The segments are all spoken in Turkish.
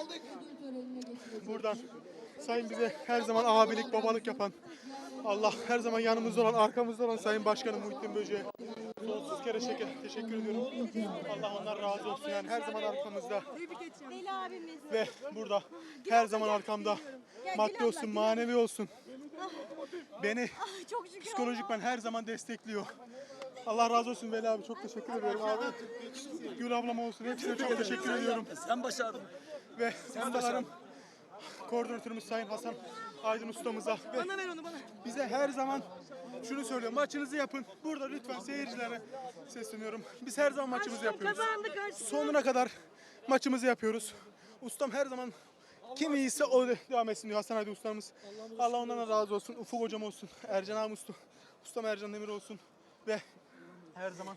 olsun. Buradan Sayın bize her zaman abilik, babalık yapan, Allah her zaman yanımızda olan, arkamızda olan Sayın Başkanım Muhittin Böce'ye sonsuz kere şeker, teşekkür ediyorum. Allah ondan razı olsun yani her zaman arkamızda ve burada her zaman arkamda maddi olsun, manevi olsun. Beni Çok şükür. psikolojikmen her zaman destekliyor. Allah razı olsun Veli abi çok teşekkür ediyorum abi. Gül ablam olsun hepsine çok teşekkür ediyorum. Sen başardın. Ve ustalarım koordinatörümüz Sayın Hasan Aydın ustamıza ve Bana ver onu bana. bize her zaman şunu söylüyor maçınızı yapın. Burada lütfen seyircilere sesleniyorum. Biz her zaman maçımızı yapıyoruz. Sonuna kadar maçımızı yapıyoruz. Ustam her zaman kim iyiyse o devam etsin diyor Hasan Aydın ustamız. Allah ondan da razı olsun. Ufuk hocam olsun. Ercan abi ustam. Ustam Ercan Demir olsun. Ve her zaman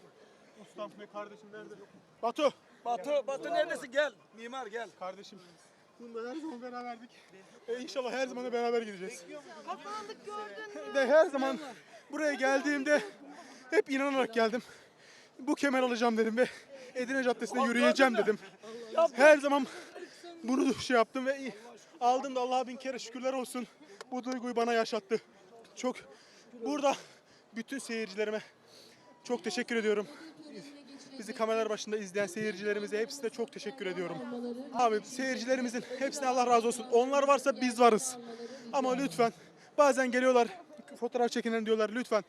ustam ve kardeşim nerede? Batu. Batu, Batu neredesin? Gel. Mimar gel. Kardeşim. Bunda her zaman beraberdik. E inşallah her zaman da beraber gideceğiz. Kazandık gördün mü? Ve her zaman buraya geldiğimde hep inanarak geldim. Bu kemer alacağım dedim ve Edirne Caddesi'nde yürüyeceğim dedim. Her zaman bunu şey yaptım ve aldım da Allah'a bin kere şükürler olsun. Bu duyguyu bana yaşattı. Çok burada bütün seyircilerime çok teşekkür ediyorum. Bizi kameralar başında izleyen seyircilerimize hepsine çok teşekkür ediyorum. Abi seyircilerimizin hepsine Allah razı olsun. Onlar varsa biz varız. Ama lütfen bazen geliyorlar fotoğraf çekinen diyorlar lütfen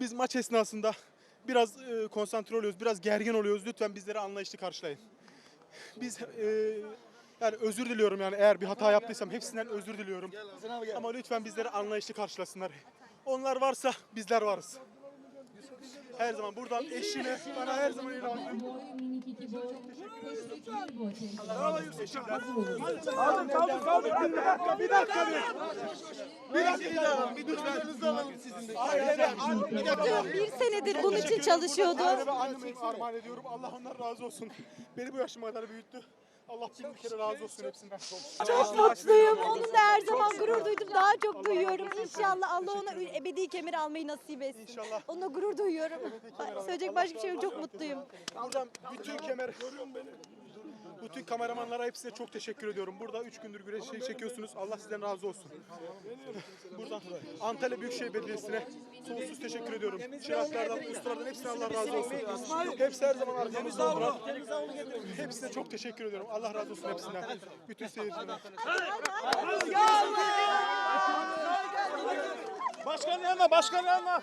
biz maç esnasında biraz e, konsantre oluyoruz, biraz gergin oluyoruz. Lütfen bizleri anlayışlı karşılayın. Biz e, yani özür diliyorum yani eğer bir hata yaptıysam hepsinden özür diliyorum. Ama lütfen bizleri anlayışlı karşılasınlar. Onlar varsa bizler varız. Her zaman buradan eşime bana her zaman ilan Kaldır, kaldır, kaldır. Bir dakika, bir dakika bir. Bir dakika, bir dur. Bir dakika. Bir senedir bunun için çalışıyordu. Aileme anneme armağan ediyorum. Allah ondan razı olsun. Beni bu yaşıma kadar büyüttü. Allah bin bir kere razı olsun hepsinden. Çok mutluyum. Onunla her zaman gurur duydum. Daha çok duyuyorum. İnşallah Allah ona ebedi kemer almayı nasip etsin. İnşallah. Onunla gurur duyuyorum. Söyleyecek başka bir şey yok. Çok mutluyum. Buradan bütün kemer... Bütün kameramanlara hepsine çok teşekkür ediyorum. Burada 3 gündür güreş şey çekiyorsunuz. Allah sizden razı olsun. Buradan Antalya Büyükşehir Belediyesi'ne sonsuz teşekkür ediyorum. Çıraklardan, ustalardan hepsine Allah razı olsun. Hepsi her zaman arkamızda oldular. Hepsine çok teşekkür ediyorum. Allah razı olsun hepsinden. Bütün seyircilerden. Başkan yanına, başkan yanına.